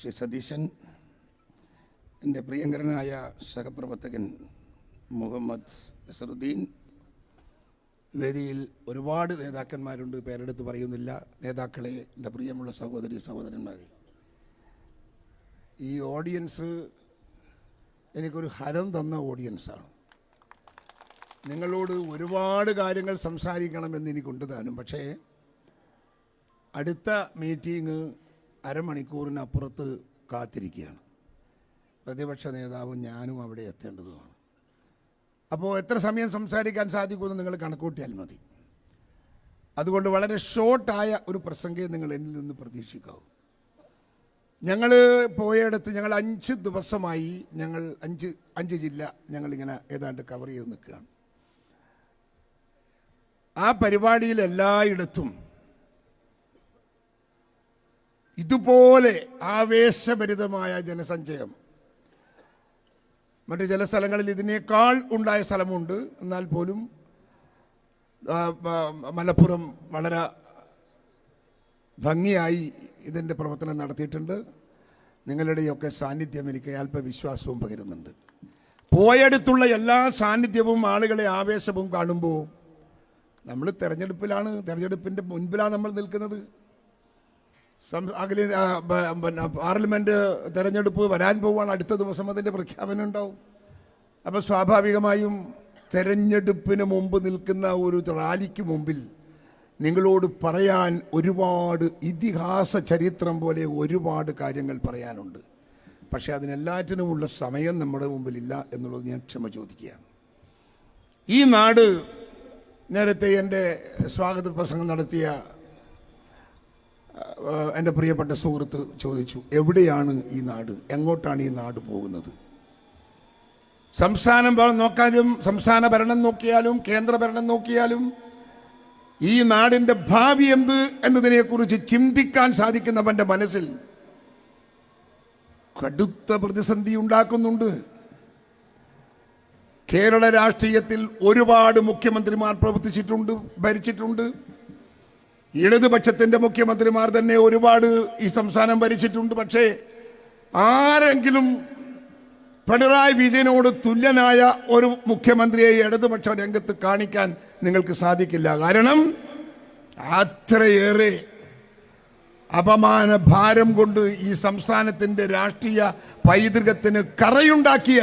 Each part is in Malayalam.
ശ്രീ സതീശൻ എന്റെ പ്രിയങ്കരനായ സഹപ്രവർത്തകൻ മുഹമ്മദ് നസറുദ്ദീൻ വേദിയിൽ ഒരുപാട് നേതാക്കന്മാരുണ്ട് പേരെടുത്ത് പറയുന്നില്ല. നേതാക്കളെ എന്റെ പ്രിയമുള്ള സഹോദരി സഹോദരന്മാരെ ഈ ഓഡിയൻസ് എനിക്കൊരു ഹരം തന്ന ഓഡിയൻസാണ്. നിങ്ങളോട് ഒരുപാട് കാര്യങ്ങൾ സംസാരിക്കണമെന്ന് എനിക്കുണ്ട് താനും. പക്ഷേ അടുത്ത മീറ്റിംഗ് അരമണിക്കൂറിനപ്പുറത്ത് കാത്തിരിക്കുകയാണ്. പ്രതിപക്ഷ നേതാവും ഞാനും അവിടെ എത്തേണ്ടതുമാണ്. അപ്പോൾ എത്ര സമയം സംസാരിക്കാൻ സാധിക്കുമെന്ന് നിങ്ങൾ കണക്കൂട്ടിയാൽ മതി. അതുകൊണ്ട് വളരെ ഷോർട്ടായ ഒരു പ്രസംഗം നിങ്ങൾ എന്നിൽ നിന്ന് പ്രതീക്ഷിക്കാവൂ. ഞങ്ങൾ പോയയിടത്ത് ഞങ്ങൾ അഞ്ച് ദിവസമായി ഞങ്ങൾ അഞ്ച് അഞ്ച് ജില്ല ഞങ്ങളിങ്ങനെ ഏതാണ്ട് കവർ ചെയ്ത് നിൽക്കുകയാണ്. ആ പരിപാടിയിൽ എല്ലായിടത്തും ഇതുപോലെ ആവേശഭരിതമായ ജനസഞ്ചയം. മറ്റു ചില സ്ഥലങ്ങളിൽ ഇതിനേക്കാൾ ഉണ്ടായ സ്ഥലമുണ്ട്. എന്നാൽ പോലും മലപ്പുറം വളരെ ഭംഗിയായി ഇതിന്റെ പ്രവർത്തനം നടത്തിയിട്ടുണ്ട്. നിങ്ങളുടെയൊക്കെ സാന്നിധ്യം എനിക്ക് അല്പവിശ്വാസവും പകരുന്നുണ്ട്. പോയടുത്തുള്ള എല്ലാ സാന്നിധ്യവും ആളുകളെ ആവേശവും കാണുമ്പോൾ നമ്മൾ തെരഞ്ഞെടുപ്പിലാണ് തെരഞ്ഞെടുപ്പിന്റെ മുൻപിലാണ് നമ്മൾ നിൽക്കുന്നത്. അഖില പിന്നെ പാർലമെന്റ് തെരഞ്ഞെടുപ്പ് വരാൻ പോവുകയാണ്. അടുത്ത ദിവസം അതിന്റെ പ്രഖ്യാപനം ഉണ്ടാവും. അപ്പോൾ സ്വാഭാവികമായും തെരഞ്ഞെടുപ്പിന് മുമ്പ് നിൽക്കുന്ന ഒരു റാലിക്ക് മുമ്പിൽ നിങ്ങളോട് പറയാൻ ഒരുപാട് ഇതിഹാസ ചരിത്രം പോലെ ഒരുപാട് കാര്യങ്ങൾ പറയാനുണ്ട്. പക്ഷേ അതിനെല്ലാറ്റിനുമുള്ള സമയം നമ്മുടെ മുമ്പിലില്ല എന്നുള്ളത് ഞാൻ ക്ഷമ ചോദിക്കുകയാണ്. ഈ നാട് നേരത്തെ എന്റെ സ്വാഗത പ്രസംഗം നടത്തിയ എന്റെ പ്രിയപ്പെട്ട സുഹൃത്ത് ചോദിച്ചു എവിടെയാണ് ഈ നാട്? എങ്ങോട്ടാണ് ഈ നാട് പോകുന്നത്? സംസ്ഥാനം നോക്കാനും സംസ്ഥാന ഭരണം നോക്കിയാലും കേന്ദ്ര ഭരണം നോക്കിയാലും ഈ നാടിന്റെ ഭാവി എന്ത് എന്നതിനെക്കുറിച്ച് ചിന്തിക്കാൻ സാധിക്കുന്നവന്റെ മനസ്സിൽ കടുത്ത പ്രതിസന്ധി ഉണ്ടാക്കുന്നുണ്ട്. കേരള രാഷ്ട്രീയത്തിൽ ഒരുപാട് മുഖ്യമന്ത്രിമാർ പ്രവർത്തിച്ചിട്ടുണ്ട് ഭരിച്ചിട്ടുണ്ട്. ഇടതുപക്ഷത്തിന്റെ മുഖ്യമന്ത്രിമാർ തന്നെ ഒരുപാട് ഈ സംസ്ഥാനം ഭരിച്ചിട്ടുണ്ട്. പക്ഷേ ആരെങ്കിലും പിണറായി വിജയനോട് തുല്യനായ ഒരു മുഖ്യമന്ത്രിയെ ഇടതുപക്ഷ രംഗത്ത് കാണിക്കാൻ നിങ്ങൾക്ക് സാധിക്കില്ല. കാരണം അത്രയേറെ അപമാന ഭാരം കൊണ്ട് ഈ സംസ്ഥാനത്തിന്റെ രാഷ്ട്രീയ പൈതൃകത്തിന് കറയുണ്ടാക്കിയ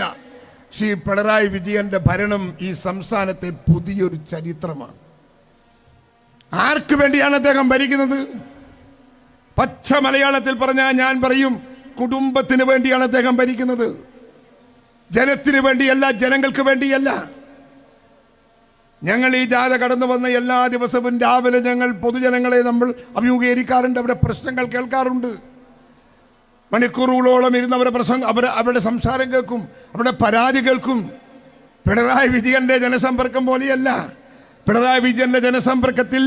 ശ്രീ പിണറായി വിജയന്റെ ഭരണം ഈ സംസ്ഥാനത്തെ പുതിയൊരു ചരിത്രമാണ്. ആർക്ക് വേണ്ടിയാണ് അദ്ദേഹം ഭരിക്കുന്നത്? പച്ച മലയാളത്തിൽ പറഞ്ഞാൽ ഞാൻ പറയും കുടുംബത്തിന് വേണ്ടിയാണ് അദ്ദേഹം ഭരിക്കുന്നത്. ജനത്തിന് വേണ്ടിയല്ല ജനങ്ങൾക്ക് വേണ്ടിയല്ല. ഞങ്ങൾ ഈ ജാഥ കടന്നു വന്ന എല്ലാ ദിവസവും രാവിലെ ഞങ്ങൾ പൊതുജനങ്ങളെ നമ്മൾ അഭിമുഖീകരിക്കാറുണ്ട് അവരുടെ പ്രശ്നങ്ങൾ കേൾക്കാറുണ്ട്. മണിക്കൂറുകളോളം ഇരുന്ന് അവരുടെ പ്രസംഗം അവർ അവരുടെ സംസാരം കേൾക്കും അവരുടെ പരാതി കേൾക്കും. പിണറായി വിജയന്റെ ജനസമ്പർക്കം പോലെയല്ല. പിണറായി വിജയന്റെ ജനസമ്പർക്കത്തിൽ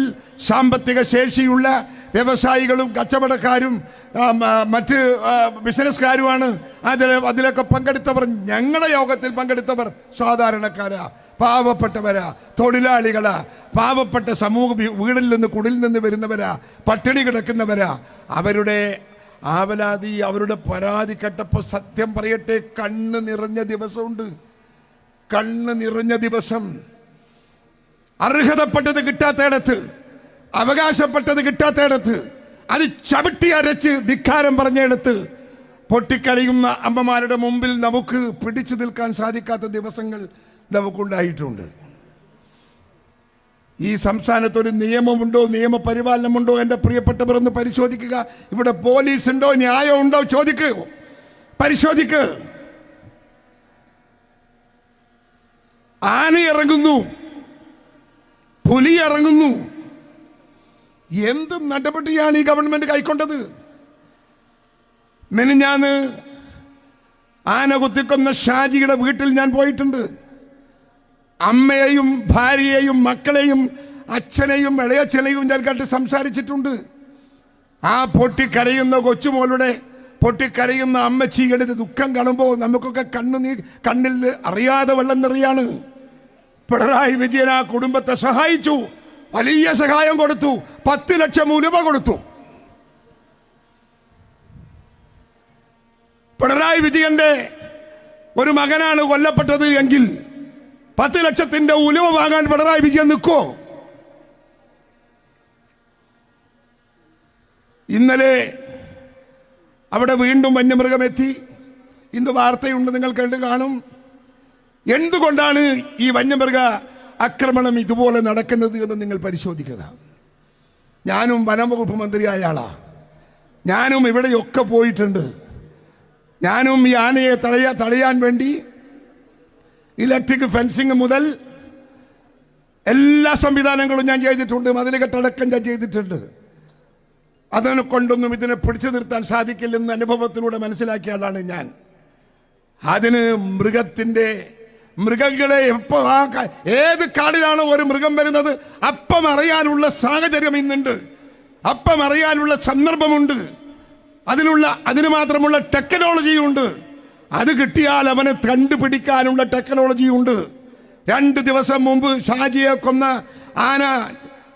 സാമ്പത്തിക ശേഷിയുള്ള വ്യവസായികളും കച്ചവടക്കാരും മറ്റ് ബിസിനസ്സുകാരുമാണ് അതിൽ അതിലൊക്കെ പങ്കെടുത്തവർ. ഞങ്ങളുടെ യോഗത്തിൽ പങ്കെടുത്തവർ സാധാരണക്കാരാ പാവപ്പെട്ടവരാ തൊഴിലാളികളാ പാവപ്പെട്ട സമൂഹ വീടിൽ നിന്ന് കുടിൽ നിന്ന് വരുന്നവരാ പട്ടിണി കിടക്കുന്നവരാ. അവരുടെ ആവലാതി അവരുടെ പരാതി കേട്ടപ്പോൾ സത്യം പറയട്ടെ കണ്ണ് നിറഞ്ഞ ദിവസമുണ്ട്. കണ്ണ് നിറഞ്ഞ ദിവസം. അർഹതപ്പെട്ടത് കിട്ടാത്തയിടത്ത് അവകാശപ്പെട്ടത് കിട്ടാത്തയിടത്ത് അത് ചവിട്ടി അരച്ച് ധിക്കാരം പറഞ്ഞയിടത്ത് പൊട്ടിക്കളിയുന്ന അമ്മമാരുടെ മുമ്പിൽ നമുക്ക് പിടിച്ചു നിൽക്കാൻ സാധിക്കാത്ത ദിവസങ്ങൾ നമുക്കുണ്ടായിട്ടുണ്ട്. ഈ സംസ്ഥാനത്ത് ഒരു നിയമമുണ്ടോ നിയമപരിപാലനമുണ്ടോ എന്റെ പ്രിയപ്പെട്ടവർ ഒന്ന് പരിശോധിക്കുക. ഇവിടെ പോലീസ് ഉണ്ടോ ന്യായം ഉണ്ടോ ചോദിക്ക്. പരിശോധിക്ക്. ആന ഇറങ്ങുന്നു പുലി ഇറങ്ങുന്നു. എന്ത് നടപടിയാണ് ഈ ഗവൺമെന്റ് കൈക്കൊണ്ടത്? മെനിഞ്ഞാന്ന് ആന കുത്തിക്കൊന്ന ഷാജിയുടെ വീട്ടിൽ ഞാൻ പോയിട്ടുണ്ട്. അമ്മയെയും ഭാര്യയെയും മക്കളെയും അച്ഛനെയും ഇളയച്ഛനെയും ഞാൻ കണ്ട് സംസാരിച്ചിട്ടുണ്ട്. ആ പൊട്ടിക്കരയുന്ന കൊച്ചുമോളുടെ പൊട്ടിക്കരയുന്ന അമ്മച്ചിയുടെ ദുഃഖം കാണുമ്പോൾ നമുക്കൊക്കെ കണ്ണു നീ കണ്ണിൽ അറിയാതെ വെള്ളം നിറയാണ്. പിണറായി വിജയൻ ആ കുടുംബത്തെ സഹായിച്ചു വലിയ സഹായം കൊടുത്തു പത്ത് ലക്ഷം ഉലുവ കൊടുത്തു. പിണറായി വിജയന്റെ ഒരു മകനാണ് കൊല്ലപ്പെട്ടത് എങ്കിൽ പത്ത് ലക്ഷത്തിന്റെ ഉലുവ വാങ്ങാൻ പിണറായി വിജയൻ നിൽക്കോ? ഇന്നലെ അവിടെ വീണ്ടും വന്യമൃഗം എത്തി ഇന്ന് വാർത്തയുണ്ട് നിങ്ങൾ കണ്ടു കാണും. എന്തുകൊണ്ടാണ് ഈ വന്യമൃഗ ആക്രമണം ഇതുപോലെ നടക്കുന്നത് എന്ന് നിങ്ങൾ പരിശോധിക്കുക. ഞാനും വനംവകുപ്പ് മന്ത്രിയായ ആളാ. ഞാനും ഇവിടെയൊക്കെ പോയിട്ടുണ്ട്. ഞാനും ഈ ആനയെ തടയാ തടയാൻ വേണ്ടി ഇലക്ട്രിക് ഫെൻസിങ് മുതൽ എല്ലാ സംവിധാനങ്ങളും ഞാൻ ചെയ്തിട്ടുണ്ട്. മതിലുകെട്ടടക്കം ഞാൻ ചെയ്തിട്ടുണ്ട്. അതിനെ കൊണ്ടൊന്നും ഇതിനെ പിടിച്ചു നിർത്താൻ സാധിക്കില്ലെന്ന് അനുഭവത്തിലൂടെ മനസ്സിലാക്കിയ ആളാണ് ഞാൻ. അതിന് മൃഗത്തിന്റെ മൃഗങ്ങളെ എപ്പോ ആ ഏത് കാടിലാണോ ഒരു മൃഗം വരുന്നത് അപ്പം അറിയാനുള്ള സാഹചര്യം ഇന്നുണ്ട്. അപ്പം അറിയാനുള്ള സന്ദർഭമുണ്ട്. അതിനുള്ള അതിന് മാത്രമുള്ള ടെക്നോളജി ഉണ്ട് അത് കിട്ടിയാൽ അവനെ കണ്ടുപിടിക്കാനുള്ള ടെക്നോളജി ഉണ്ട്. രണ്ട് ദിവസം മുമ്പ് ഷാജിയെ കൊന്ന ആന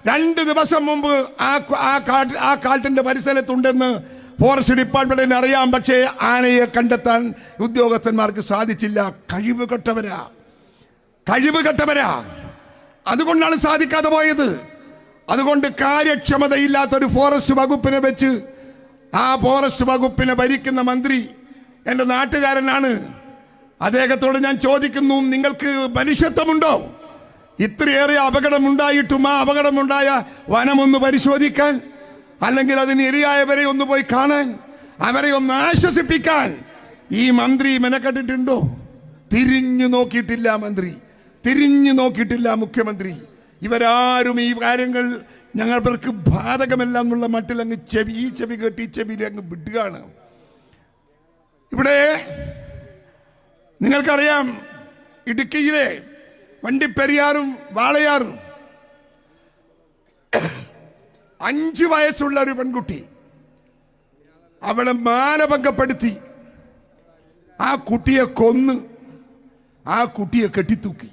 രണ്ട് ദിവസം മുമ്പ് ആ ആ കാട്ട് ആ കാട്ടിന്റെ പരിസരത്തുണ്ടെന്ന് ഫോറസ്റ്റ് ഡിപ്പാർട്ട്മെന്റിന് അറിയാം. പക്ഷേ ആനയെ കണ്ടെത്താൻ ഉദ്യോഗസ്ഥന്മാർക്ക് സാധിച്ചില്ല. കഴിവ് കെട്ടവരാ. കഴിവ് കെട്ടവരാ. അതുകൊണ്ടാണ് സാധിക്കാതെ പോയത്. അതുകൊണ്ട് കാര്യക്ഷമതയില്ലാത്ത ഒരു ഫോറസ്റ്റ് വകുപ്പിനെ വെച്ച് ആ ഫോറസ്റ്റ് വകുപ്പിനെ ഭരിക്കുന്ന മന്ത്രി എന്റെ നാട്ടുകാരനാണ്. അദ്ദേഹത്തോട് ഞാൻ ചോദിക്കുന്നു നിങ്ങൾക്ക് മനുഷ്യത്വമുണ്ടോ? ഇത്രയേറെ അപകടമുണ്ടായിട്ടും ആ അപകടമുണ്ടായ വനമൊന്ന് പരിശോധിക്കാൻ അല്ലെങ്കിൽ അതിന് ഇരയായവരെ ഒന്ന് പോയി കാണാൻ അവരെ ഒന്ന് ആശ്വസിപ്പിക്കാൻ ഈ മന്ത്രി മെനക്കെട്ടിട്ടുണ്ടോ തിരിഞ്ഞു നോക്കിയിട്ടില്ല മന്ത്രി. തിരിഞ്ഞു നോക്കിയിട്ടില്ല മുഖ്യമന്ത്രി. ഇവരാരും ഈ കാര്യങ്ങൾ ഞങ്ങൾക്ക് ബാധകമല്ല എന്നുള്ള മട്ടിൽ അങ്ങ് ചെവി ഈ ചെവി കേട്ട് ഈ ചെവിയിൽ അങ്ങ് വിടുകയാണ്. ഇവിടെ നിങ്ങൾക്കറിയാം ഇടുക്കിയിലെ വണ്ടിപ്പെരിയാറും വാളയാറും അഞ്ച് വയസ്സുള്ള ഒരു പെൺകുട്ടി അവളെ മാനഭംഗപ്പെടുത്തി ആ കുട്ടിയെ കൊന്ന് ആ കുട്ടിയെ കെട്ടിത്തൂക്കി.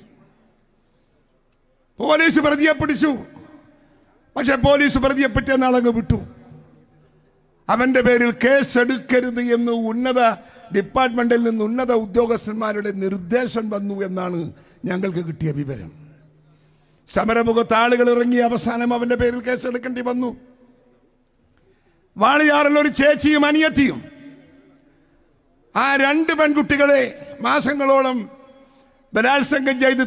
പോലീസ് പ്രതിയെ പിടിച്ചു. പക്ഷെ പോലീസ് പ്രതിയെ പറ്റിയ നാളങ്ങ് വിട്ടു. അവന്റെ പേരിൽ കേസ് എടുക്കരുത് എന്ന് ഉന്നത ഡിപ്പാർട്ട്മെന്റിൽ നിന്ന് ഉന്നത ഉദ്യോഗസ്ഥന്മാരുടെ നിർദ്ദേശം വന്നു എന്നാണ് ഞങ്ങൾക്ക് കിട്ടിയ വിവരം. സമരമുഖത്ത് ആളുകൾ ഇറങ്ങി അവസാനം അവന്റെ പേരിൽ കേസ് എടുക്കേണ്ടി വന്നു. വാളിയാറിൽ ഒരു ചേച്ചിയും അനിയത്തിയും ആ രണ്ട് പെൺകുട്ടികളെ മാസങ്ങളോളം ബലാത്സംഗം ചെയ്ത്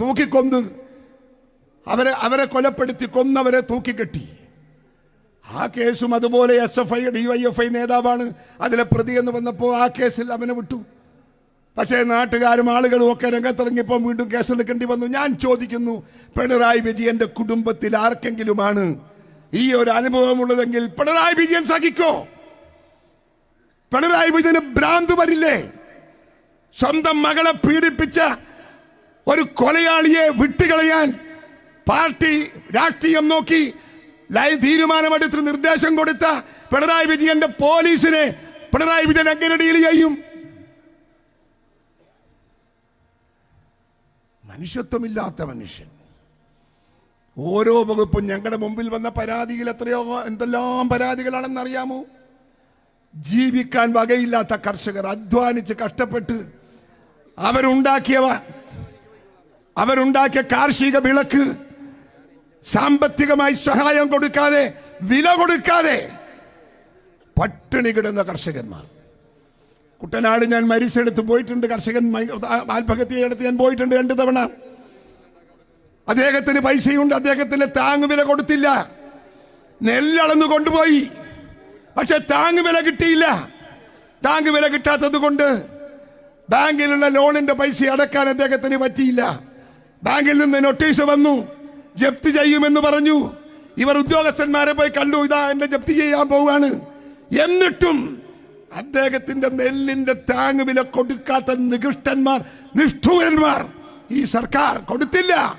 തൂക്കിക്കൊന്ന് അവരെ അവരെ കൊലപ്പെടുത്തി കൊന്നവരെ തൂക്കിക്കെട്ടി. ആ കേസും അതുപോലെ S F I D Y F I നേതാവാണ്. അതിലെ പ്രതി എന്ന് വന്നപ്പോൾ ആ കേസിൽ അവനെ വിട്ടു. പക്ഷേ നാട്ടുകാരും ആളുകളും ഒക്കെ രംഗത്തിറങ്ങിയപ്പോൾ വീണ്ടും കേസെടുക്കേണ്ടി വന്നു. ഞാൻ ചോദിക്കുന്നു പിണറായി വിജയന്റെ കുടുംബത്തിൽ ആർക്കെങ്കിലുമാണ് ഈ ഒരു അനുഭവമുള്ളതെങ്കിൽ പിണറായി വിജയൻ സഹിക്കോ? പിണറായി വിജയന് ഭ്രാന്ത് വരില്ലേ? സ്വന്തം മകളെ പീഡിപ്പിച്ച ഒരു കൊലയാളിയെ വിട്ടുകളയാൻ പാർട്ടി രാഷ്ട്രീയം നോക്കി ലൈ തീരുമാനമെടുത്ത് നിർദ്ദേശം കൊടുത്ത പിണറായി വിജയന്റെ പോലീസിനെ പിണറായി വിജയൻ എങ്ങനെ ഡീൽ ചെയ്യും? മനുഷ്യത്വമില്ലാത്ത മനുഷ്യൻ. ഓരോ വകുപ്പും ഞങ്ങളുടെ മുമ്പിൽ വന്ന പരാതിയിൽ എത്രയോ എന്തെല്ലാം പരാതികളാണെന്ന് അറിയാമോ? ജീവിക്കാൻ വകയില്ലാത്ത കർഷകർ അധ്വാനിച്ച് കഷ്ടപ്പെട്ട് അവരുണ്ടാക്കിയവ അവരുണ്ടാക്കിയ കാർഷിക വിളക്ക് സാമ്പത്തികമായി സഹായം കൊടുക്കാതെ വില കൊടുക്കാതെ പട്ടിണി കിടന്ന കർഷകന്മാർ. കുട്ടനാട് ഞാൻ മരിച്ചെടുത്ത് പോയിട്ടുണ്ട്. കർഷകൻ ആത്മഹത്യ ആത്മഹത്യയെടുത്ത് ഞാൻ പോയിട്ടുണ്ട് രണ്ട് തവണ. അദ്ദേഹത്തിന് പൈസയുണ്ട്. അദ്ദേഹത്തിന് താങ്ങുവില കൊടുത്തില്ല. നെല്ലളന്ന് കൊണ്ടുപോയി. പക്ഷെ താങ്ങുവില കിട്ടിയില്ല. താങ്ങുവില കിട്ടാത്തത് കൊണ്ട് ബാങ്കിലുള്ള ലോണിന്റെ പൈസ അടക്കാൻ അദ്ദേഹത്തിന് പറ്റിയില്ല. ബാങ്കിൽ നിന്ന് നോട്ടീസ് വന്നു. ജപ്തി ചെയ്യുമെന്ന് പറഞ്ഞു. ഇവർ ഉദ്യോഗസ്ഥന്മാരെ പോയി കണ്ടു. ഇതാ എന്നെ ജപ്തി ചെയ്യാൻ പോവുകയാണ്. എന്നിട്ടും അദ്ദേഹത്തിന്റെ നെല്ലിന്റെ താങ് താങ്ങുവില കൊടുക്കാത്ത നികൃഷ്ടന്മാർ നിഷ്ഠൂരന്മാർ ഈ സർക്കാർ കൊടുത്തില്ല.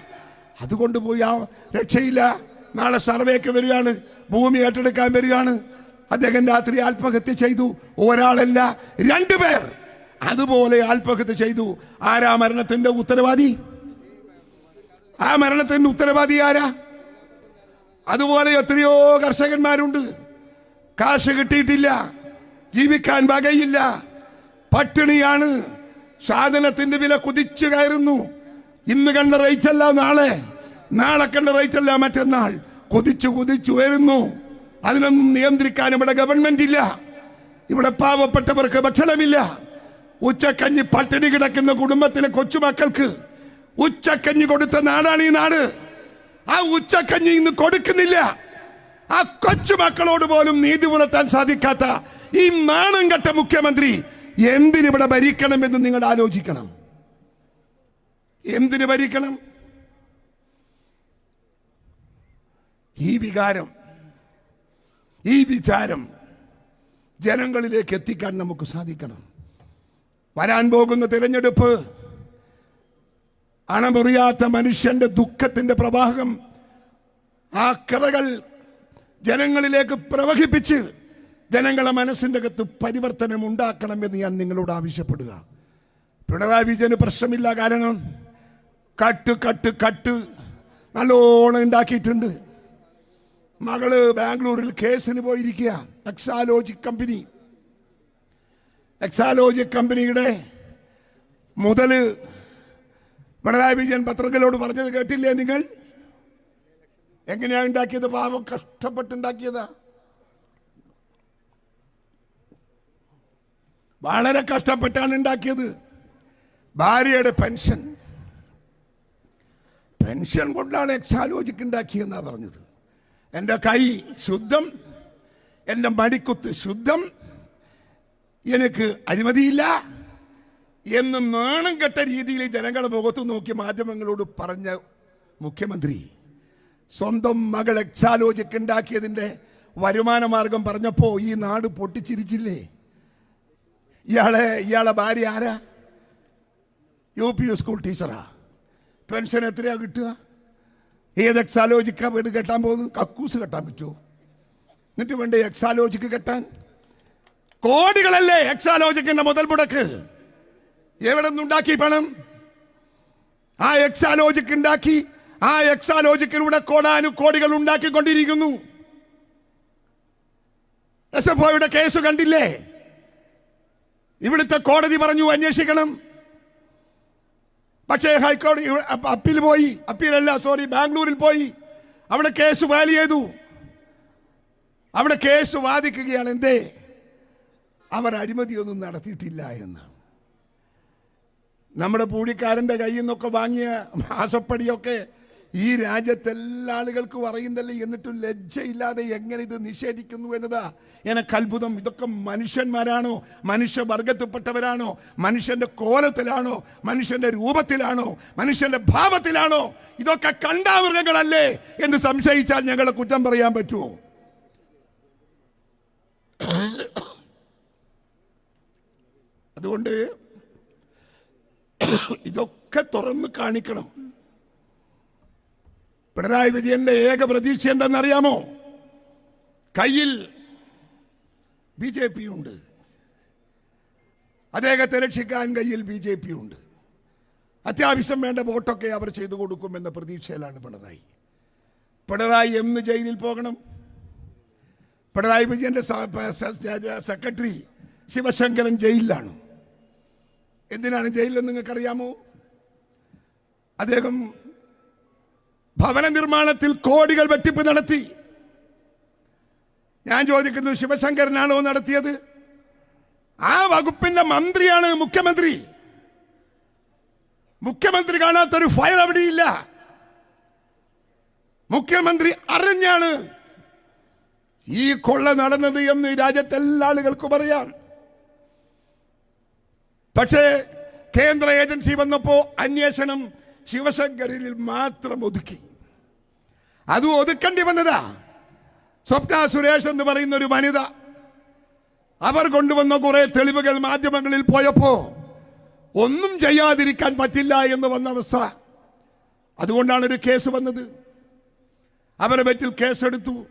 അതുകൊണ്ട് പോയി ആ രക്ഷയില്ല. നാളെ സർവേക്ക് വരികയാണ്. ഭൂമി ഏറ്റെടുക്കാൻ വരികയാണ്. അദ്ദേഹം രാത്രി ആത്മഹത്യ ചെയ്തു. ഒരാളല്ല രണ്ടുപേർ അതുപോലെ ആത്മഹത്യ ചെയ്തു. ആരാ മരണത്തിന്റെ ഉത്തരവാദി? ആ മരണത്തിന്റെ ഉത്തരവാദി ആരാ? അതുപോലെ എത്രയോ കർഷകന്മാരുണ്ട്. കാശ് കിട്ടിയിട്ടില്ല ജീവിക്കാൻ വകയില്ല. പട്ടിണിയാണ് സാധനത്തിന്റെ വില കുതിച്ചു കയറുന്നു. ഇന്ന് കണ്ട റേറ്റ് അല്ല നാളെ നാളെ കണ്ട റേറ്റ് അല്ല മറ്റന്നാൾ. കുതിച്ചു കുതിച്ചു വരുന്നു അതിനൊന്നും നിയന്ത്രിക്കാൻ ഇവിടെ ഗവൺമെന്റ് ഇല്ല. ഇവിടെ പാവപ്പെട്ടവർക്ക് ഭക്ഷണമില്ല. ഉച്ചക്കഞ്ഞി പട്ടിണി കിടക്കുന്ന കുടുംബത്തിലെ കൊച്ചുമക്കൾക്ക് ഉച്ചക്കഞ്ഞി കൊടുത്ത നാടാണ് ഈ നാട്. ആ ഉച്ചക്കഞ്ഞി ഇന്ന് കൊടുക്കുന്നില്ല. ആ കൊച്ചുമക്കളോട് പോലും നീതി പുലർത്താൻ സാധിക്കാത്ത ഈ നാണം കെട്ട മുഖ്യമന്ത്രി എന്തിനിവിടെ ഭരിക്കണമെന്ന് നിങ്ങൾ ആലോചിക്കണം? എന്തിനു ഭരിക്കണം? ഈ വികാരം ഈ വിചാരം ജനങ്ങളിലേക്ക് എത്തിക്കാൻ നമുക്ക് സാധിക്കണം. വരാൻ പോകുന്ന തിരഞ്ഞെടുപ്പ് അണമുറിയാത്ത മനുഷ്യന്റെ ദുഃഖത്തിന്റെ പ്രവാഹം ആ കഥകൾ ജനങ്ങളിലേക്ക് പ്രവഹിപ്പിച്ച് ജനങ്ങളെ മനസ്സിന്റെ അകത്ത് പരിവർത്തനം ഉണ്ടാക്കണമെന്ന് ഞാൻ നിങ്ങളോട് ആവശ്യപ്പെടുക. പിണറായി വിജയന് പ്രശ്നമില്ല കാരണം കട്ട് കട്ട് കട്ട് നല്ലോണം ഉണ്ടാക്കിയിട്ടുണ്ട്. മകൾ ബാംഗ്ലൂരിൽ കേസിന് പോയിരിക്കുക. എക്സാലോജി കമ്പനി എക്സാലോജി കമ്പനിയുടെ മുതൽ പിണറായി വിജയൻ പത്രങ്ങളോട് പറഞ്ഞത് കേട്ടില്ലേ നിങ്ങൾ? എങ്ങനെയാണ് ഉണ്ടാക്കിയത്? പാവം കഷ്ടപ്പെട്ടുണ്ടാക്കിയതാ. വളരെ കഷ്ടപ്പെട്ടാണ് ഉണ്ടാക്കിയത്. ഭാര്യയുടെ പെൻഷൻ. പെൻഷൻ കൊണ്ടാണ് എക്സാലോജിക്ക് ഉണ്ടാക്കിയെന്നാ പറഞ്ഞത്. എന്റെ കൈ ശുദ്ധം എന്റെ മടിക്കുത്ത് ശുദ്ധം. എനിക്ക് അഴിമതിയില്ല എന്ന് നാണം കെട്ട രീതിയിൽ ജനങ്ങളുടെ മുഖത്ത് നോക്കി മാധ്യമങ്ങളോട് പറഞ്ഞ മുഖ്യമന്ത്രി സ്വന്തം മകൾ എക്സാലോജിക്ക് ഉണ്ടാക്കിയതിന്റെ വരുമാന മാർഗം പറഞ്ഞപ്പോ ഈ നാട് പൊട്ടിച്ചിരിച്ചില്ലേ? ഇയാളെ ഇയാളെ ഭാര്യ ആരാ? യു പി സ്കൂൾ ടീച്ചറാ. പെൻഷൻ എത്രയാ കിട്ടുക? ഏത് എക്സാലോജിക്കാ വീട് കെട്ടാൻ പോകുന്നു കക്കൂസ് കെട്ടാൻ പറ്റുമോ എന്നിട്ട് വേണ്ടേ എക്സാലോജിക്ക് കെട്ടാൻ? കോടികളല്ലേ എക്സാലോജിക്കിന്റെ മുതൽ മുടക്ക്. എവിടെ നിന്നുണ്ടാക്കി പണം? ആ എക്സാലോജിക് ഉണ്ടാക്കി ആ എക്സാലോജിക്കിലൂടെ കോടാനു കോടികൾ ഉണ്ടാക്കിക്കൊണ്ടിരിക്കുന്നു. എസ് എഫ് ഒയുടെ കേസ് കണ്ടില്ലേ? ഇവിടുത്തെ കോടതി പറഞ്ഞു അന്വേഷിക്കണം. പക്ഷേ ഹൈക്കോടതി അപ്പീൽ പോയി. അപ്പീലല്ല സോറി ബാംഗ്ലൂരിൽ പോയി. അവിടെ കേസ് ഫയൽ ചെയ്തു. അവിടെ കേസ് വാദിക്കുകയാണ്. എന്തേ? അവർ അഴിമതിയൊന്നും നടത്തിയിട്ടില്ല എന്ന്. നമ്മുടെ പൂഴിക്കാരന്റെ കയ്യിൽ നിന്നൊക്കെ വാങ്ങിയ മാസപ്പടിയൊക്കെ ഈ രാജ്യത്തെല്ലാ ആളുകൾക്കും അറിയുന്നല്ലേ? എന്നിട്ടും ലജ്ജയില്ലാതെ എങ്ങനെ ഇത് നിഷേധിക്കുന്നു എന്നതാ? എനക്ക് അത്ഭുതം. ഇതൊക്കെ മനുഷ്യന്മാരാണോ? മനുഷ്യവർഗത്തിൽപ്പെട്ടവരാണോ? മനുഷ്യന്റെ കോലത്തിലാണോ? മനുഷ്യന്റെ രൂപത്തിലാണോ? മനുഷ്യന്റെ ഭാവത്തിലാണോ? ഇതൊക്കെ കണ്ടാമൃഗങ്ങളല്ലേ എന്ന് സംശയിച്ചാൽ ഞങ്ങളെ കുറ്റം പറയാൻ പറ്റുമോ? അതുകൊണ്ട് ഇതൊക്കെ തുറന്ന് കാണിക്കണം. പിണറായി വിജയന്റെ ഏക പ്രതീക്ഷ എന്തെന്നറിയാമോ? കയ്യിൽ ബി ജെ പി ഉണ്ട് അദ്ദേഹത്തെ രക്ഷിക്കാൻ കയ്യിൽ ബി ജെ പി ഉണ്ട് അത്യാവശ്യം വേണ്ട വോട്ടൊക്കെ അവർ ചെയ്തു കൊടുക്കുമെന്ന പ്രതീക്ഷയിലാണ് പിണറായി. പിണറായി എന്ന് ജയിലിൽ പോകണം. പിണറായി വിജയന്റെ സെക്രട്ടറി ശിവശങ്കരൻ ജയിലിലാണ്. എന്തിനാണ് ജയിലിൽ നിങ്ങൾക്കറിയാമോ? അദ്ദേഹം ഭവന നിർമ്മാണത്തിൽ കോടികൾ വെട്ടിപ്പ് നടത്തി. ഞാൻ ചോദിക്കുന്നു ശിവശങ്കരനാണോ നടത്തിയത്? ആ വകുപ്പിന്റെ മന്ത്രിയാണ് മുഖ്യമന്ത്രി. മുഖ്യമന്ത്രി കാണാത്തൊരു ഫയൽ അവിടെയില്ല. മുഖ്യമന്ത്രി അറിഞ്ഞാണ് ഈ കൊള്ള നടന്നത് എന്ന് രാജ്യത്തെല്ലാ ആളുകൾക്കും അറിയാം. പക്ഷേ കേന്ദ്ര ഏജൻസി വന്നപ്പോൾ അന്വേഷണം ശിവശങ്കരിൽ മാത്രം ഒതുക്കി. അത് ഒതുക്കേണ്ടി വന്നതാ. സ്വപ്ന സുരേഷ് എന്ന് പറയുന്ന ഒരു വനിത. അവർ കൊണ്ടുവന്ന കുറെ തെളിവുകൾ മാധ്യമങ്ങളിൽ പോയപ്പോ ഒന്നും ചെയ്യാതിരിക്കാൻ പറ്റില്ല എന്ന് വന്ന അവസ്ഥ. അതുകൊണ്ടാണ് ഒരു കേസ് വന്നത്. അവരെ പറ്റിൽ കേസെടുത്തു.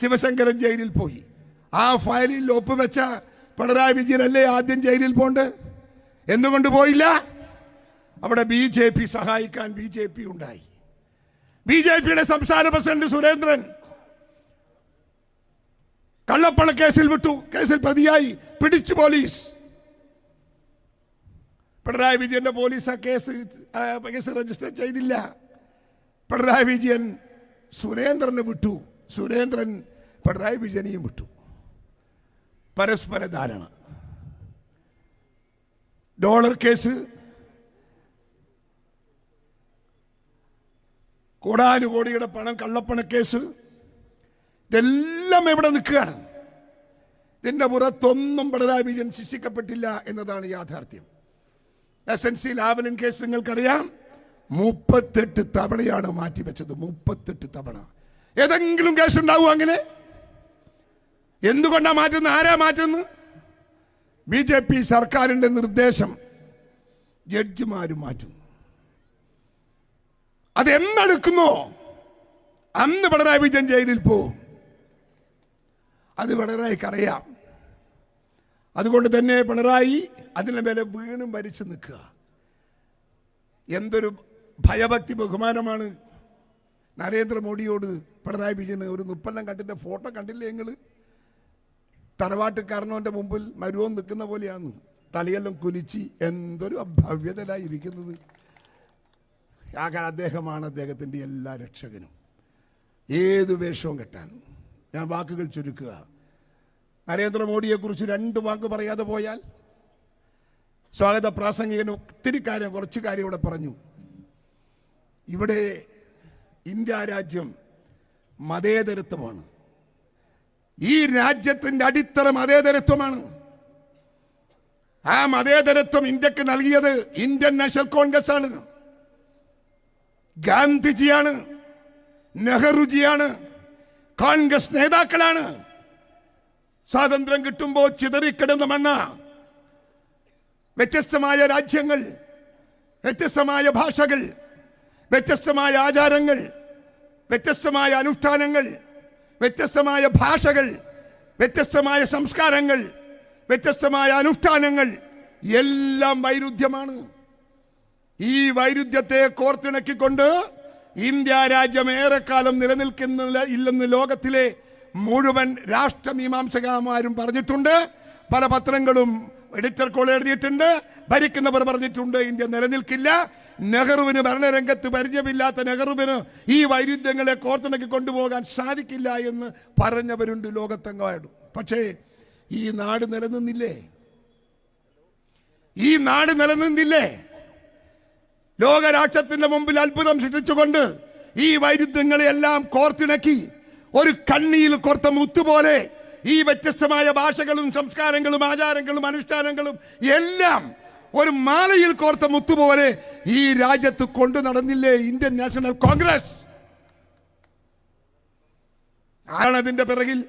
ശിവശങ്കരൻ ജയിലിൽ പോയി. ആ ഫയലിൽ ഒപ്പുവെച്ച പിണറായി വിജയനല്ലേ ആദ്യം ജയിലിൽ പോണ്ട്? എന്തുകൊണ്ട് പോയില്ല? അവിടെ ബി ജെ പി സഹായിക്കാൻ ബി ജെ പി ഉണ്ടായി. ബി ജെ പിയുടെ സംസ്ഥാന പ്രസിഡന്റ് സുരേന്ദ്രൻ കള്ളപ്പണ കേസിൽ വിട്ടു. കേസിൽ പ്രതിയായി. പിടിച്ചു പോലീസ്. പിണറായി വിജയന്റെ പോലീസ് ആ കേസ് കേസ് രജിസ്റ്റർ ചെയ്തില്ല. പിണറായി വിജയൻ സുരേന്ദ്രന് വിട്ടു. സുരേന്ദ്രൻ പിണറായി വിജയനെയും വിട്ടു. പരസ്പര ധാരണ. ഡോളർ കേസ് കോടാനുകോടിയുടെ പണം കള്ളപ്പണ കേസ് ഇതെല്ലാം എവിടെ നിൽക്കുകയാണ്? ഇതിന്റെ പുറത്തൊന്നും പിണറായി വിജയൻ ശിക്ഷിക്കപ്പെട്ടില്ല എന്നതാണ് യാഥാർത്ഥ്യം. S N C Lavalin case നിങ്ങൾക്കറിയാം. മുപ്പത്തെട്ട് തവണയാണ് മാറ്റിവെച്ചത് മുപ്പത്തെട്ട് തവണ. ഏതെങ്കിലും കേസ് ഉണ്ടാവും അങ്ങനെ? എന്തുകൊണ്ടാണ് മാറ്റുന്നത്? ആരാ മാറ്റുന്നത്? ബി ജെ പി സർക്കാരിന്റെ നിർദ്ദേശം ജഡ്ജിമാര് മാറ്റുന്നു. അത് എന്നെടുക്കുന്നോ അന്ന് പിണറായി വിജയൻ ജയിലിൽ പോവും. അത് പിണറായിക്ക് അറിയാം. അതുകൊണ്ട് തന്നെ പിണറായി അതിന് മേലെ വീണും മരിച്ചു നിൽക്കുക. എന്തൊരു ഭയഭക്തി ബഹുമാനമാണ്. നരേന്ദ്രമോദിയോട് പിണറായി വിജയന് ഒരു മുപ്പെല്ലാം കണ്ടിന്റെ ഫോട്ടോ കണ്ടില്ലേ നിങ്ങൾ തറവാട്ടുകാരനോന്റെ മുമ്പിൽ മരുവൻ നിൽക്കുന്ന പോലെയാണ് തലയെല്ലാം കുലിച്ച് എന്തൊരു ഭവ്യതയിലായിരിക്കുന്നത് ആകാൻ അദ്ദേഹമാണ് അദ്ദേഹത്തിന്റെ എല്ലാ രക്ഷകനും. ഏത് വേഷവും കെട്ടാൻ. ഞാൻ വാക്കുകൾ ചുരുക്കുക. നരേന്ദ്രമോദിയെക്കുറിച്ച് രണ്ട് വാക്ക് പറയാതെ പോയാൽ സ്വാഗത പ്രാസംഗികന് ഒത്തിരി കാര്യം കുറച്ച് കാര്യം ഇവിടെ പറഞ്ഞു. ഇവിടെ ഇന്ത്യ രാജ്യം മതേതരത്വമാണ്. ഈ രാജ്യത്തിന്റെ അടിത്തറ മതേതരത്വമാണ്. ആ മതേതരത്വം ഇന്ത്യയ്ക്ക് നൽകിയത് ഇന്ത്യൻ നാഷണൽ കോൺഗ്രസ് ആണ് ഗാന്ധിജിയാണ് നെഹ്റുജിയാണ് കോൺഗ്രസ് നേതാക്കളാണ്. സ്വാതന്ത്ര്യം കിട്ടുമ്പോൾ ചിതറിക്കിടന്ന മണ്ണ വ്യത്യസ്തമായ രാജ്യങ്ങൾ വ്യത്യസ്തമായ ഭാഷകൾ വ്യത്യസ്തമായ ആചാരങ്ങൾ വ്യത്യസ്തമായ അനുഷ്ഠാനങ്ങൾ വ്യത്യസ്തമായ ഭാഷകൾ വ്യത്യസ്തമായ സംസ്കാരങ്ങൾ വ്യത്യസ്തമായ അനുഷ്ഠാനങ്ങൾ എല്ലാം വൈരുദ്ധ്യമാണ്. ഈ വൈരുദ്ധ്യത്തെ കോർത്തിണക്കിക്കൊണ്ട് ഇന്ത്യ രാജ്യം ഏറെക്കാലം നിലനിൽക്കുന്നില്ല ഇല്ലെന്ന് ലോകത്തിലെ മുഴുവൻ രാഷ്ട്രമീമാംസകന്മാരും പറഞ്ഞിട്ടുണ്ട്. പല പത്രങ്ങളും എഡിറ്റർ കോൾ എഴുതിയിട്ടുണ്ട്. ഭരിക്കുന്നവർ പറഞ്ഞിട്ടുണ്ട് ഇന്ത്യ നിലനിൽക്കില്ല. നെഹ്റുവിന് ഭരണരംഗത്ത് പരിചയമില്ലാത്ത നെഹ്റുവിന് ഈ വൈരുദ്ധ്യങ്ങളെ കോർത്തിണക്കി കൊണ്ടുപോകാൻ സാധിക്കില്ല എന്ന് പറഞ്ഞവരുണ്ട് ലോകത്തെങ്ങാടും പക്ഷേ ഈ നാട് നിലനിന്നില്ലേ? ഈ നാട് നിലനിന്നില്ലേ? ലോകരാഷ്ട്രത്തിന്റെ മുമ്പിൽ അത്ഭുതം സൃഷ്ടിച്ചുകൊണ്ട് ഈ വൈരുദ്ധ്യങ്ങളെല്ലാം കോർത്തിണക്കി ഒരു കണ്ണിയിൽ കോർത്ത മുത്തുപോലെ ഈ വ്യത്യസ്തമായ ഭാഷകളും സംസ്കാരങ്ങളും ആചാരങ്ങളും അനുഷ്ഠാനങ്ങളും എല്ലാം ഒരു മാലയിൽ കോർത്ത മുത്തുപോലെ ഈ രാജ്യത്ത് കൊണ്ടു നടന്നില്ലേ ഇന്ത്യൻ നാഷണൽ കോൺഗ്രസ്? ആരാണതിന്റെ പിറകിൽ?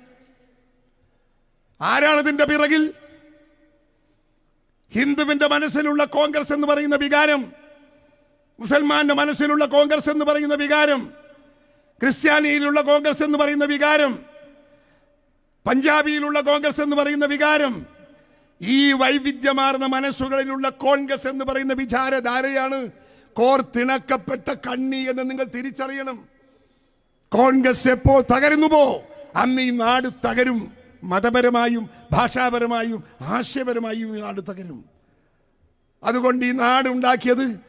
ആരാണതിന്റെ പിറകിൽ? ഹിന്ദുവിന്റെ മനസ്സിലുള്ള കോൺഗ്രസ് എന്ന് പറയുന്ന വികാരം മുസൽമാന്റെ മനസ്സിലുള്ള കോൺഗ്രസ് എന്ന് പറയുന്ന വികാരം ക്രിസ്ത്യാനിയിലുള്ള കോൺഗ്രസ് എന്ന് പറയുന്ന വികാരം പഞ്ചാബിയിലുള്ള കോൺഗ്രസ് എന്ന് പറയുന്ന വികാരം ഈ വൈവിധ്യമാർന്ന മനസ്സുകളിലുള്ള കോൺഗ്രസ് എന്ന് പറയുന്ന വിചാരധാരയാണ് കോർത്തിണക്കപ്പെട്ട കണ്ണി എന്ന് നിങ്ങൾ തിരിച്ചറിയണം. കോൺഗ്രസ് എപ്പോ തകരുന്നുവോ അന്ന് ഈ നാട് തകരും. മതപരമായും ഭാഷാപരമായും ആശയപരമായും ഈ നാട് തകരും. അതുകൊണ്ട് ഈ നാട് ഉണ്ടാക്കിയത്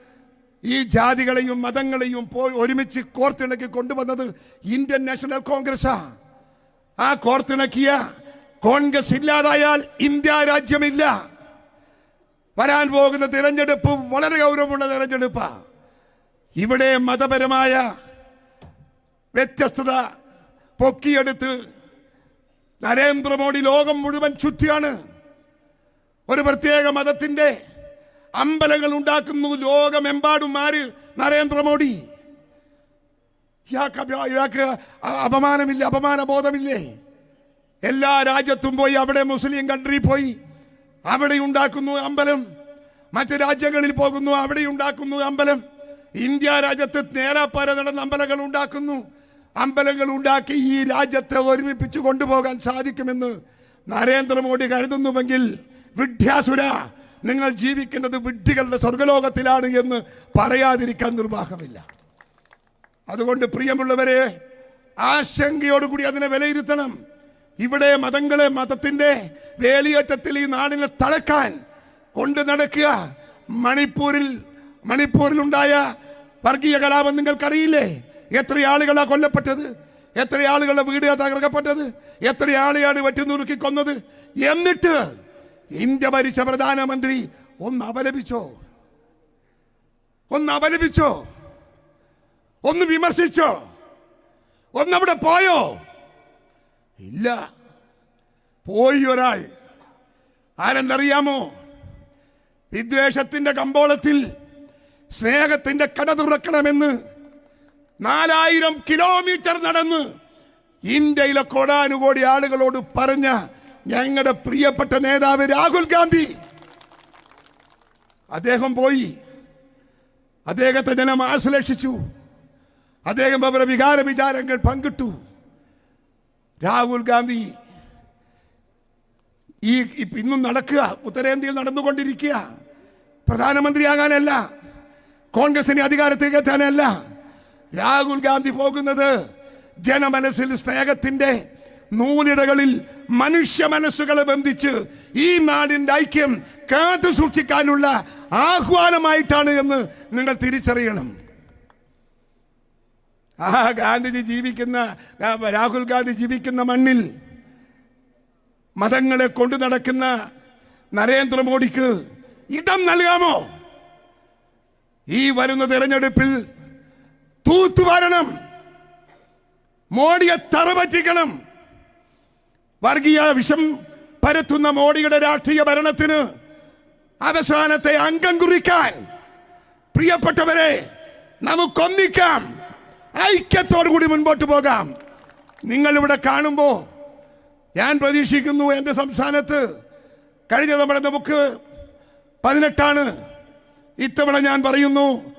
ഈ ജാതികളെയും മതങ്ങളെയും പോയി ഒരുമിച്ച് കോർത്തിണക്കി കൊണ്ടുവന്നത് ഇന്ത്യൻ നാഷണൽ കോൺഗ്രസ്സാ. ആ കോർത്തിണക്കിയ കോൺഗ്രസ് ഇല്ലാതായാൽ ഇന്ത്യ രാജ്യമില്ല. വരാൻ പോകുന്ന തിരഞ്ഞെടുപ്പ് വളരെ ഗൗരവമുള്ള തിരഞ്ഞെടുപ്പാ. ഇവിടെ മതപരമായ വ്യത്യസ്തത പൊക്കിയെടുത്ത് നരേന്ദ്രമോദി ലോകം മുഴുവൻ ചുറ്റിയാണ് ഒരു പ്രത്യേക മതത്തിന്റെ അമ്പലങ്ങൾ ഉണ്ടാക്കുന്നു. ലോകമെമ്പാടും ആര്? നരേന്ദ്രമോദി ഇയാൾക്ക് ഇയാൾക്ക് അപമാനമില്ല അപമാന ബോധമില്ലേ എല്ലാ രാജ്യത്തും പോയി അവിടെ മുസ്ലിം കൺട്രി പോയി. അവിടെ ഉണ്ടാക്കുന്നു അമ്പലം. മറ്റ് രാജ്യങ്ങളിൽ പോകുന്നു അവിടെ ഉണ്ടാക്കുന്നു അമ്പലം. ഇന്ത്യ രാജ്യത്ത് നേരാപ്പാര നടന്ന അമ്പലങ്ങൾ ഉണ്ടാക്കുന്നു. അമ്പലങ്ങൾ ഉണ്ടാക്കി ഈ രാജ്യത്തെ ഒരുമിപ്പിച്ച് കൊണ്ടുപോകാൻ സാധിക്കുമെന്ന് നരേന്ദ്രമോദി കരുതുന്നുവെങ്കിൽ വിദ്യാസുര നിങ്ങൾ ജീവിക്കുന്നത് വിഡ്ഢികളുടെ സ്വർഗലോകത്തിലാണ് എന്ന് പറയാതിരിക്കാൻ നിർവാഹമില്ല. അതുകൊണ്ട് പ്രിയമുള്ളവരെ ആശങ്കയോടുകൂടി അതിനെ വിലയിരുത്തണം. ഇവിടെ മതങ്ങളെ മതത്തിന്റെ വേലിയേറ്റത്തിൽ ഈ നാടിനെ തളക്കാൻ കൊണ്ടു നടക്കുക. മണിപ്പൂരിൽ മണിപ്പൂരിലുണ്ടായ വർഗീയ കലാപം നിങ്ങൾക്കറിയില്ലേ? എത്ര ആളുകളാ കൊല്ലപ്പെട്ടത്? എത്ര ആളുകളുടെ വീട് തകർക്കപ്പെട്ടത് എത്ര ആളെയാണ് വെട്ടിനുറുക്കി കൊന്നത്? എന്നിട്ട് ഇന്ത്യ ഭരിച്ച പ്രധാനമന്ത്രി ഒന്ന് അപലപിച്ചോ ഒന്ന് അപലപിച്ചോ ഒന്ന് വിമർശിച്ചോ? ഒന്നവിടെ പോയോ? ഇല്ല. പോയി ഒരാൾ. ആരെന്തറിയാമോ? വിദ്വേഷത്തിന്റെ കമ്പോളത്തിൽ സ്നേഹത്തിന്റെ കട തുറക്കണമെന്ന് നാലായിരം കിലോമീറ്റർ നടന്ന് ഇന്ത്യയിലെ കോടാനുകോടി ആളുകളോട് പറഞ്ഞ ഞങ്ങളുടെ പ്രിയപ്പെട്ട നേതാവ് രാഹുൽ ഗാന്ധി. അദ്ദേഹം പോയി. അദ്ദേഹത്തെ ജനം ആശ്ലേഷിച്ചു. അദ്ദേഹം അവരുടെ വികാര വിചാരങ്ങൾ പങ്കിട്ടു. രാഹുൽ ഗാന്ധി ഈ ഇന്നും നടക്കുക ഉത്തരേന്ത്യയിൽ നടന്നുകൊണ്ടിരിക്കുക. പ്രധാനമന്ത്രിയാകാനല്ല കോൺഗ്രസിനെ അധികാരത്തിൽ കയറ്റാനല്ല രാഹുൽ ഗാന്ധി പോകുന്നത് ജനമനസ്സിൽ സ്നേഹത്തിന്റെ നൂലിടകളിൽ മനുഷ്യ മനസ്സുകളെ ബന്ധിച്ച് ഈ നാടിന്റെ ഐക്യം കാത്തു സൂക്ഷിക്കാനുള്ള ആഹ്വാനമായിട്ടാണ് എന്ന് നിങ്ങൾ തിരിച്ചറിയണം. ആ ഗാന്ധിജി ജീവിക്കുന്ന രാഹുൽ ഗാന്ധി ജീവിക്കുന്ന മണ്ണിൽ മതങ്ങളെ കൊണ്ടു നടക്കുന്ന നരേന്ദ്രമോദിക്ക് ഇടം നൽകാമോ? ഈ വരുന്ന തെരഞ്ഞെടുപ്പിൽ തൂത്തുവാരണം മോഡിയെ തറപറ്റിക്കണം. വർഗീയ വിഷം പരത്തുന്ന മോഡിയുടെ രാഷ്ട്രീയ ഭരണത്തിന് അവസാനത്തെ അംഗം കുറിക്കാൻ പ്രിയപ്പെട്ടവരെ നമുക്കൊന്നിക്കാം. ഐക്യത്തോടു കൂടി മുൻപോട്ട് പോകാം. നിങ്ങൾ ഇവിടെ കാണുമ്പോൾ ഞാൻ പ്രതീക്ഷിക്കുന്നു എന്റെ സംസ്ഥാനത്ത് കഴിഞ്ഞ തവണ നമുക്ക് പതിനെട്ടാണ്. ഇത്തവണ ഞാൻ പറയുന്നു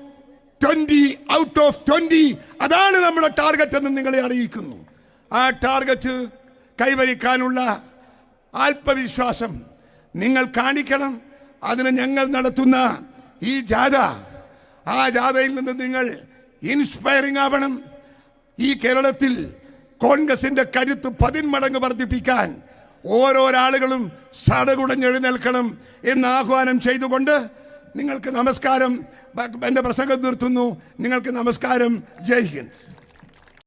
ട്വന്റി ഔട്ട് ഓഫ് ട്വന്റി അതാണ് നമ്മുടെ ടാർഗറ്റ് എന്ന് നിങ്ങളെ അറിയിക്കുന്നു. ആ ടാർഗറ്റ് കൈവരിക്കാനുള്ള ആത്മവിശ്വാസം നിങ്ങൾ കാണിക്കണം. അതിന് ഞങ്ങൾ നടത്തുന്ന ഈ ജാഥ ആ ജാഥയിൽ നിന്ന് നിങ്ങൾ ഇൻസ്പയറിംഗ് ആവണം. ഈ കേരളത്തിൽ കോൺഗ്രസിന്റെ കരുത്ത് പതിന്മടങ്ങ് വർദ്ധിപ്പിക്കാൻ ഓരോരാളുകളും സടകുടഞ്ഞെഴുന്നേൽക്കണം എന്ന് ആഹ്വാനം ചെയ്തുകൊണ്ട് നിങ്ങൾക്ക് നമസ്കാരം. എന്റെ പ്രസംഗം നിർത്തുന്നു. നിങ്ങൾക്ക് നമസ്കാരം. ജയ് ഹിന്ദ്.